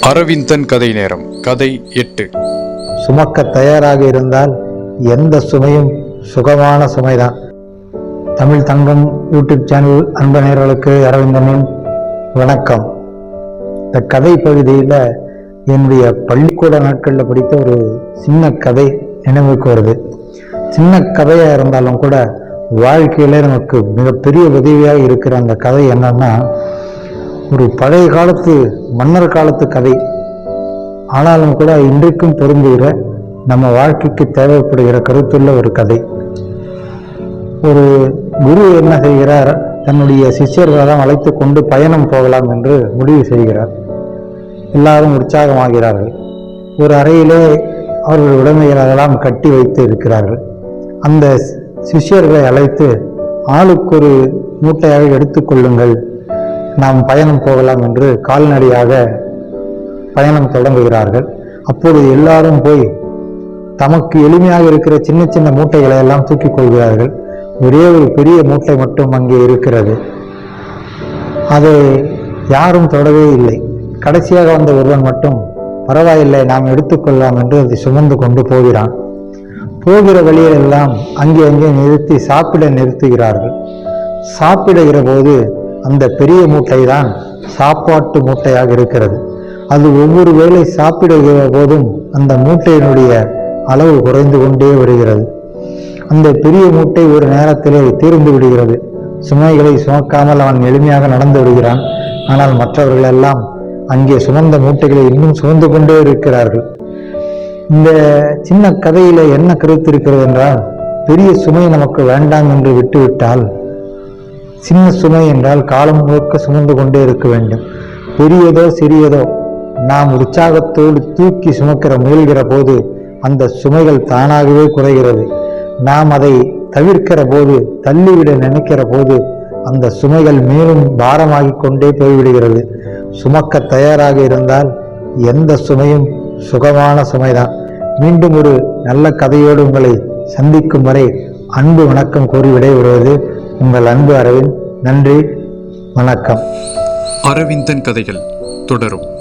அரவிந்தன் கதை நேரம் கதை எட்டு. சுமக்க தயாராக இருந்தால் எந்த சுமையும் சுகமான சுமைதான். தமிழ் தங்கம் யூடியூப் சேனல் அன்பு நேர்களுக்கு அரவிந்தனின் வணக்கம். இந்த கதை பகுதியில் என்னுடைய பள்ளிக்கூட நாட்களில் படித்த ஒரு சின்ன கதை நினைவுக்கு வருது. சின்ன கதையாக இருந்தாலும் கூட வாழ்க்கையில நமக்கு மிகப்பெரிய உதவியாக இருக்கிற அந்த கதை என்னன்னா ஒரு பழைய காலத்து மன்னர் காலத்து கதை. ஆனாலும் கூட இன்றைக்கும் பொருந்துகிற நம்ம வாழ்க்கைக்கு தேவைப்படுகிற கருத்துள்ள ஒரு கதை. ஒரு குரு என்ன செய்கிறார்? தன்னுடைய சிஷ்யர்களெல்லாம் அழைத்து கொண்டு பயணம் போகலாம் என்று முடிவு செய்கிறார். எல்லாரும் உற்சாகமாகிறார்கள். ஒரு அறையிலே அவர்கள் உடமைகளெல்லாம் கட்டி வைத்து இருக்கிறார்கள். அந்த சிஷ்யர்களை அழைத்து ஆளுக்கு ஒரு மூட்டையாக எடுத்துக்கொள்ளுங்கள் நாம் பயணம் போகலாம் என்று கால்நடையாக பயணம் தொடங்குகிறார்கள். அப்பொழுது எல்லாரும் போய் தமக்கு எளிமையாக இருக்கிற சின்ன சின்ன மூட்டைகளை எல்லாம் தூக்கிக் கொள்கிறார்கள். ஒரே ஒரு பெரிய மூட்டை மட்டும் அங்கே இருக்கிறது. அதை யாரும் தொடவே இல்லை. கடைசியாக வந்த ஒருவன் மட்டும் பரவாயில்லை நாம் எடுத்துக்கொள்ளலாம் என்று அதை சுமந்து கொண்டு போகிறான். போகிற வழியிலெல்லாம் அங்கே அங்கே நிறுத்தி சாப்பிட நிறுத்துகிறார்கள். சாப்பிடுகிற போது அந்த பெரிய மூட்டை தான் சாப்பாட்டு மூட்டையாக இருக்கிறது. அது ஒவ்வொரு வேளை சாப்பிடுகிற போதும் அந்த மூட்டையினுடைய அளவு குறைந்து கொண்டே வருகிறது. அந்த பெரிய மூட்டை ஒரு நேரத்திலே தீர்ந்து விடுகிறது. சுமைகளை சுமக்காமல் அவன் எளிமையாக நடந்து விடுகிறான் ஆனால் மற்றவர்கள் எல்லாம் அங்கே சுமந்த மூட்டைகளை இன்னும் சுமந்து கொண்டே இருக்கிறார்கள். இந்த சின்ன கதையில என்ன கருத்து இருக்கிறது என்றால் பெரிய சுமை நமக்கு வேண்டாம் என்று விட்டுவிட்டால் சின்ன சுமை என்றால் காலம் முழுக்க சுமந்து கொண்டே இருக்க வேண்டும். பெரியதோ சிறியதோ நாம் உற்சாகத்தோடு தூக்கி சுமக்கிற முயல்கிற போது அந்த சுமைகள் தானாகவே குறைகிறது. நாம் அதை தவிர்க்கிற போது தள்ளிவிட நினைக்கிற போது அந்த சுமைகள் மேலும் பாரமாகிக் கொண்டே போய்விடுகிறது. சுமக்க தயாராக இருந்தால் எந்த சுமையும் சுகமான சுமைதான். மீண்டும் ஒரு நல்ல கதையோடு உங்களை சந்திக்கும் வரை அன்பு வணக்கம் கூறி விடைபெறுவது உங்கள் அன்பு அரவிந்த் நன்றி வணக்கம். அரவிந்தன் கதைகள் தொடரும்.